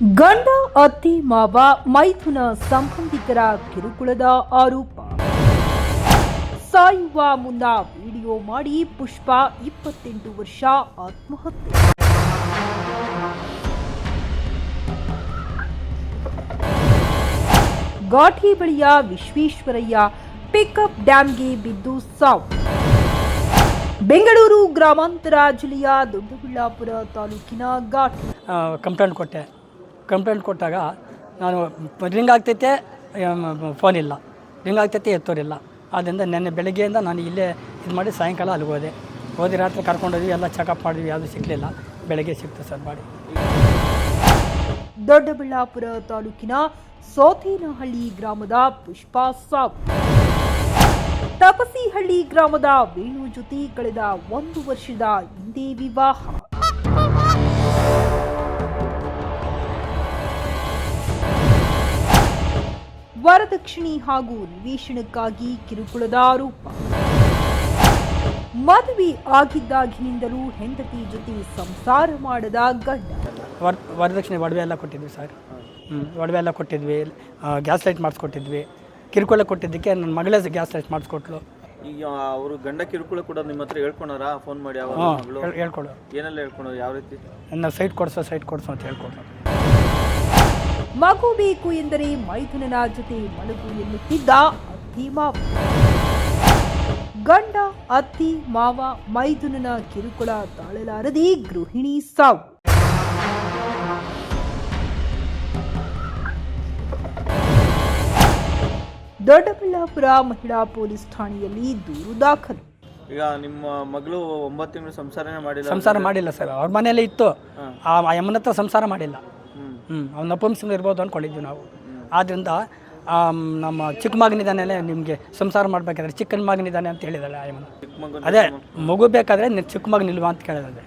ಗಂಡ, ಅತ್ತಿ, ಮಾವ, ಮೈಥುನ ಸಂಬಂಧಿಕರ ಕಿರುಕುಳದ ಆರೋಪ. ಸಾಯುವ ಮುನ್ನ ವಿಡಿಯೋ ಮಾಡಿ ಪುಷ್ಪ ಇಪ್ಪತ್ತೆಂಟು ವರ್ಷ ಆತ್ಮಹತ್ಯೆ. ಘಾಟಿ ಬಳಿಯ ವಿಶ್ವೇಶ್ವರಯ್ಯ ಪಿಕಪ್ ಡ್ಯಾಂಗೆ ಬಿದ್ದು ಸಾವು. ಬೆಂಗಳೂರು ಗ್ರಾಮಾಂತರ ಜಿಲ್ಲೆಯ ದೊಡ್ಡಬಳ್ಳಾಪುರ ತಾಲೂಕಿನ ಘಾಟಿ. ಕಂಪ್ಲೇಂಟ್ ಕೊಟ್ಟೆ. ಕಂಪ್ಲೇಂಟ್ ಕೊಟ್ಟಾಗ ನಾನು ರಿಂಗ್ ಆಗ್ತೈತೆ ಫೋನ್ ಇಲ್ಲ. ರಿಂಗ್ ಆಗ್ತೈತೆ, ಎತ್ತೋರಿಲ್ಲ. ಆದ್ದರಿಂದ ನೆನ್ನೆ ಬೆಳಗ್ಗೆಯಿಂದ ನಾನು ಇಲ್ಲೇ ಇದು ಮಾಡಿ ಸಾಯಂಕಾಲ ಅಲ್ಲಿಗೆ ಹೋದೆ. ಹೋದಿ ರಾತ್ರಿ ಕರ್ಕೊಂಡೋದ್ವಿ ಎಲ್ಲ ಚೆಕಪ್ ಮಾಡಿದ್ವಿ, ಯಾವುದೂ ಸಿಗಲಿಲ್ಲ. ಬೆಳಗ್ಗೆ ಸಿಕ್ತು ಸರ್ ಮಾಡಿ ದೊಡ್ಡಬಳ್ಳಾಪುರ ತಾಲೂಕಿನ ಸೋತೇನಹಳ್ಳಿ ಗ್ರಾಮದ ಪುಷ್ಪಾ ಸಾಬ್. ತಪಸಿಹಳ್ಳಿ ಗ್ರಾಮದ ವೇಣು ಜೊತೆ ಕಳೆದ ಒಂದು ವರ್ಷದ ಹಿಂದೆ ವಿವಾಹ. ವರದಕ್ಷಿಣೆ ಹಾಗೂ ನಿವೇಶನಕ್ಕಾಗಿ ಕಿರುಕುಳದ ಆರೋಪ ಮದುವೆ ಆಗಿದ್ದಾಗಿನಿಂದಲೂ ಹೆಂಡತಿ ಜೊತೆ ಸಂಸಾರ ಮಾಡದ ಗಂಡ. ವರ್ ವರದಕ್ಷಿಣೆ ಒಡವೆ ಎಲ್ಲ ಕೊಟ್ಟಿದ್ವಿ ಸರ್. ಹ್ಞೂ ಒಡವೆ ಎಲ್ಲ ಕೊಟ್ಟಿದ್ವಿ. ಗ್ಯಾಸ್ ಲೈಟ್ ಮಾಡಿಸ್ಕೊಟ್ಟಿದ್ವಿ. ಕಿರುಕುಳ ಕೊಟ್ಟಿದ್ದಕ್ಕೆ ನನ್ನ ಮಗಳೇ ಗ್ಯಾಸ್ ಲೈಟ್ ಮಾಡಿಸ್ಕೊಟ್ಲು. ಈಗ ಅವರು ಗಂಡ ಕಿರುಕುಳ ಕೂಡ ನಿಮ್ಮ ಹತ್ರ ಹೇಳ್ಕೊಳಾರ ಫೋನ್ ಮಾಡಿ ಯಾವ ಹೇಳ್ಕೊಡು. ಏನೆಲ್ಲ ಹೇಳ್ಕೊಳೋದು ಯಾವ ರೀತಿ? ನನ್ನ ಸೈಟ್ ಕೊಡಿಸೋ ಸೈಟ್ ಕೊಡಿಸೋ ಅಂತ ಹೇಳ್ಕೊಡು ಮಗು ಬೇಕು ಎಂದರೆ ಮೈಥುನನ ಜೊತೆ ಮಲಗು ಎನ್ನುತ್ತಿದ್ದ ಅತ್ತಿ ಮಾವ. ಗಂಡ ಅತ್ತಿ ಮಾವ ಮೈದುನನ ಕಿರುಕುಳ ತಾಳಲಾರದೆ ಗೃಹಿಣಿ ಸಾವು. ದೊಡ್ಡಬಳ್ಳಾಪುರ ಮಹಿಳಾ ಪೊಲೀಸ್ ಠಾಣೆಯಲ್ಲಿ ದೂರು ದಾಖಲು. ಈಗ ನಿಮ್ಮ ಮಗಳು ಒಂಬತ್ತು ತಿಂಗಳು ಸಂಸಾರನೇ ಮಾಡಿಲ್ಲ ಸಂಸಾರ ಮಾಡಿಲ್ಲ ಸರ್. ಅವ್ರ ಮನೆಯಲ್ಲೇ ಇತ್ತು. ಆ ಅಮ್ಮನ ಹತ್ರ ಸಂಸಾರ ಮಾಡಿಲ್ಲ. ಹ್ಞೂ ಅವ್ನು ನಪುಂಸಂಗ ಇರ್ಬೋದು ಅಂದ್ಕೊಂಡಿದ್ವಿ ನಾವು. ಆದ್ದರಿಂದ ನಮ್ಮ ಚಿಕ್ಕ ಮಗನಿದ್ದಾನೆ ನಿಮಗೆ ಸಂಸಾರ ಮಾಡಬೇಕಾದ್ರೆ ಚಿಕ್ಕನ ಮಗನಿದ್ದಾನೆ ಅಂತ ಹೇಳಿದಾಳೆ ಆ ಯಮ್ಮನ ಮಗು ಅದೇ ಮಗು ಬೇಕಾದರೆ ಚಿಕ್ಕ ಮಗ ನಿಲ್ವಾ ಅಂತ ಕೇಳಿದೆ